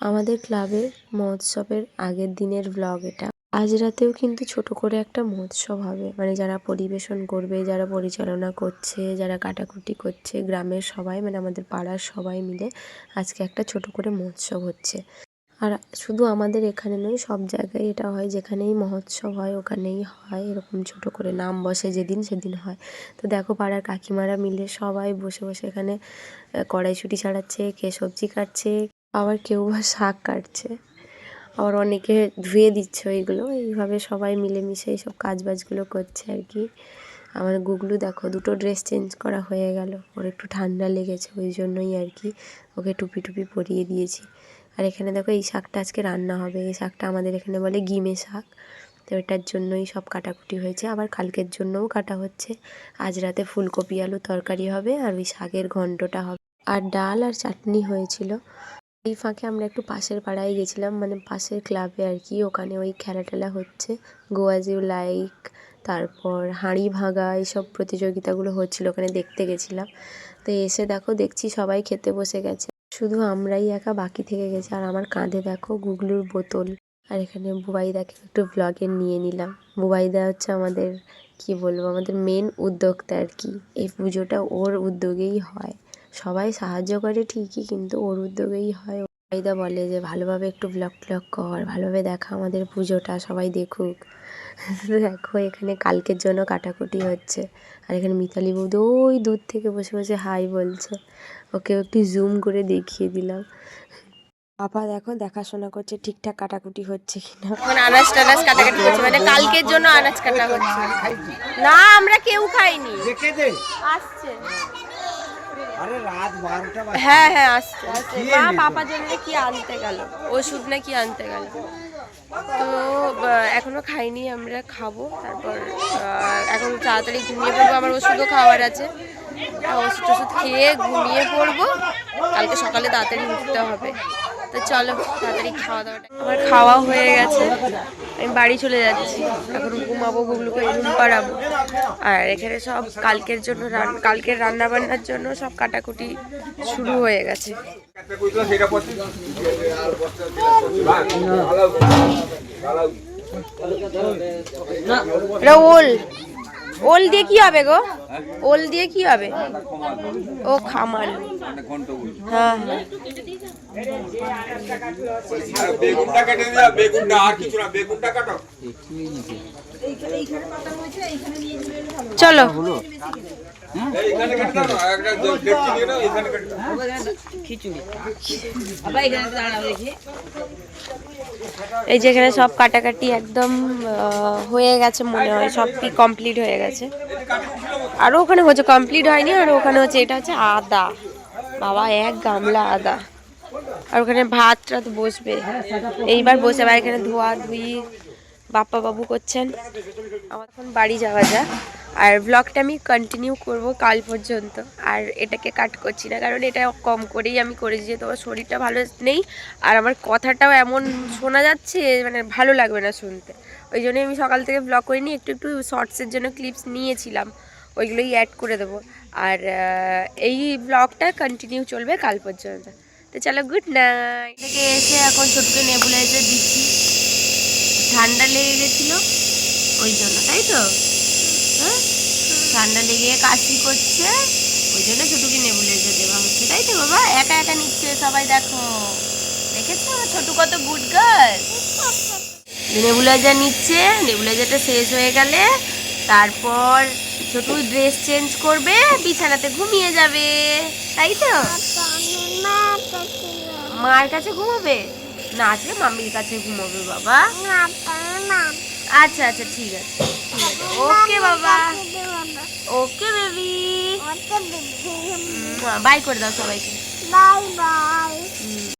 আমাদের ক্লাবের মহোৎসবের আগের দিনের ব্লগ এটা। আজ রাতেও কিন্তু ছোট করে একটা মহোৎসব হবে। মানে যারা পরিবেশন করবে, যারা পরিচালনা করছে, যারা কাটাকুটি করছে, গ্রামের সবাই মানে আমাদের পাড়ার সবাই মিলে আজকে একটা ছোট করে মহোৎসব হচ্ছে। আর শুধু আমাদের এখানে নয়, সব জায়গায় এটা হয়, যেখানেই মহোৎসব হয়, ওখানেই হয়, এরকম ছোট করে নাম বসে, যেদিন সেদিন হয়। তো দেখো পাড়ার কাকিমারা মিলে সবাই বসে বসে এখানে কড়াইশুঁটি ছাড়াচ্ছে, কে সবজি কাটছে আবার কেউ বা শাক কাটছে। আবার অনেকে ধুয়ে দিচ্ছে ওইগুলো। এইভাবে সবাই মিলেমিশে এইসব কাজ বাজগুলো করছে আর কি। আমার গুগলু দেখো, দুটো ড্রেস চেঞ্জ করা হয়ে গেল। ওর একটু ঠান্ডা লেগেছে ওই জন্যই আর কি ওকে টুপি টুপি পরিয়ে দিয়েছি। আর এখানে দেখো এই শাকটা আজকে রান্না হবে। এই শাকটা আমাদের এখানে বলে গিমে শাক। তো এটার জন্যই সব কাটাকুটি হয়েছে। আবার কালকের জন্যও কাটা হচ্ছে। আজ রাতে ফুলকপি আলু তরকারি হবে আর ওই শাকের ঘন্টটা হবে। আর ডাল আর চাটনি হয়েছিল। এই ফাঁকে আমরা একটু পাশের পাড়ায় গেছিলাম মানে পাশের ক্লাবে আর কি। ওখানে ওই খেলা টেলা হচ্ছে। গোয়াজ ইউ লাইক, তারপর হাঁড়ি ভাঙা, এইসব প্রতিযোগিতাগুলো হচ্ছিল, ওখানে দেখতে গেছিলাম। তো এসে দেখো, দেখছি সবাই খেতে বসে গেছে। শুধু আমরাই একা, বাকি থেকে গেছি। আর আমার কাঁধে দেখো গুগলুর বোতল। আর এখানে বুবাইদাকে একটু ব্লগে নিয়ে নিলাম। বুবাইদা হচ্ছে আমাদের, কি বলব, আমাদের মেন উদ্যোক্তা আর কি। এই পুজোটা ওর উদ্যোগেই হয়। সবাই সাহায্য করে ঠিকই কিন্তু ওর উদ্যোগেই হয়। বুবাইদা বলে যে ভালোভাবে একটু ব্লগ ট্লগ কর ভালোভাবে দেখা আমাদের পুজোটা সবাই দেখুক। দেখো এখানে কালকের জন্য কাটাকুটি হচ্ছে। আর এখানে মিতালি বৌদি ওই দূর থেকে বসে বসে হাই বলছে। ওকে একটু জুম করে দেখিয়ে দিলাম। পাপা দেখো দেখাশোনা করছে ঠিকঠাক কাটাকুটি হচ্ছে কিনা। আনাজ টানাজ কাটাকাটি করছে মানে কালকের জন্য আনাজ কাটা হচ্ছে। না আমরা কেউ খাইনি। রেখে দে। আসছে আরে রাত বারোটা বাজে হ্যাঁ হ্যাঁ আসছে আসছে। মা এনেছো? পাপা জন্য কি আনতে গেল ওষুধ না কি আনতে গেল। তো এখনও এখনও খাইনি আমরা খাব তারপর এখন তাড়াতাড়ি ঘুমিয়ে পড়ব আমার ওষুধও খাওয়ার আছে। ওষুধ টষুধ খেয়ে ঘুমিয়ে পড়ব কালকে সকালে তাড়াতাড়ি উঠতে হবে। তো চলো তাড়াতাড়ি খাওয়া দাওয়াটা। আমার খাওয়া হয়ে গেছে। আমি বাড়ি চলে যাচ্ছি। এখন ঘুমাবো গুগলুকে রুম পাড়াবো। আর এখানে সব কালকের জন্য কালকের রান্না বান্নার জন্য সব কাটাকুটি শুরু হয়ে গেছে। এটা ওল দিয়ে কি হবে গো? ওল দিয়ে কি হবে? ও খামাল হ্যাঁ। হ্যাঁ বেগুনটা কেটে দিও বেগুনটা আর কিছু না বেগুনটা কাটো। চলো। এই যেখানে সব কাটাকাটি একদম হয়ে গেছে মনে হয়, সব কি কমপ্লিট হয়ে গেছে। আরও ওখানে হচ্ছে কমপ্লিট হয়নি, আর ওখানে হচ্ছে এটা হচ্ছে আদা। বাবা, এক গামলা আদা। আর ওখানে ভাত টাত বসবে। এইবার বসে, আবার এখানে ধোয়া ধুই বাপ্পা বাবু করছেন। আমার এখন বাড়ি যাওয়া যাক। আর ব্লগটা আমি কন্টিনিউ করব কাল পর্যন্ত। আর এটাকে কাট করছি না, কারণ এটা কম করেই আমি করেছি, যেহেতু আমার শরীরটা ভালো নেই। আর আমার কথাটাও এমন শোনা যাচ্ছে মানে ভালো লাগবে না শুনতে। ওই জন্যই আমি সকাল থেকে ব্লগ করিনি, একটু একটু শর্টসের জন্য ক্লিপস নিয়েছিলাম। ওইগুলোই অ্যাড করে দেবো। আর এই ব্লগটা কন্টিনিউ চলবে কাল পর্যন্ত। তো চলো গুড নাইট থেকে এসে এখন ছোটকে নেবুলাইজার দিচ্ছি। ঠান্ডা লেগে গেছিল, ওই জন্য, তাই তো? ঠান্ডা লেগে কাশি করছে ওই জন্য ছোটুকে নেবুলাইজার দেওয়া হচ্ছে তাই তো বাবা? একা একা নিচ্ছে সবাই দেখো। দেখেছ? আমার ছোটু কত গুড গার্ল নেবুলাইজার নিচ্ছে নেবুলাইজারটা শেষ হয়ে গেলে তারপর ছোটু ড্রেস চেঞ্জ করবে বিছানাতে ঘুমিয়ে যাবে। তাই তো? মার কাছে ঘুমাবে? না আজকে মাম্মির কাছে ঘুমাবে বাবা। আচ্ছা আচ্ছা ঠিক আছে আছে। ওকে বেবি বাই করে দাও সবাইকে বাই বাই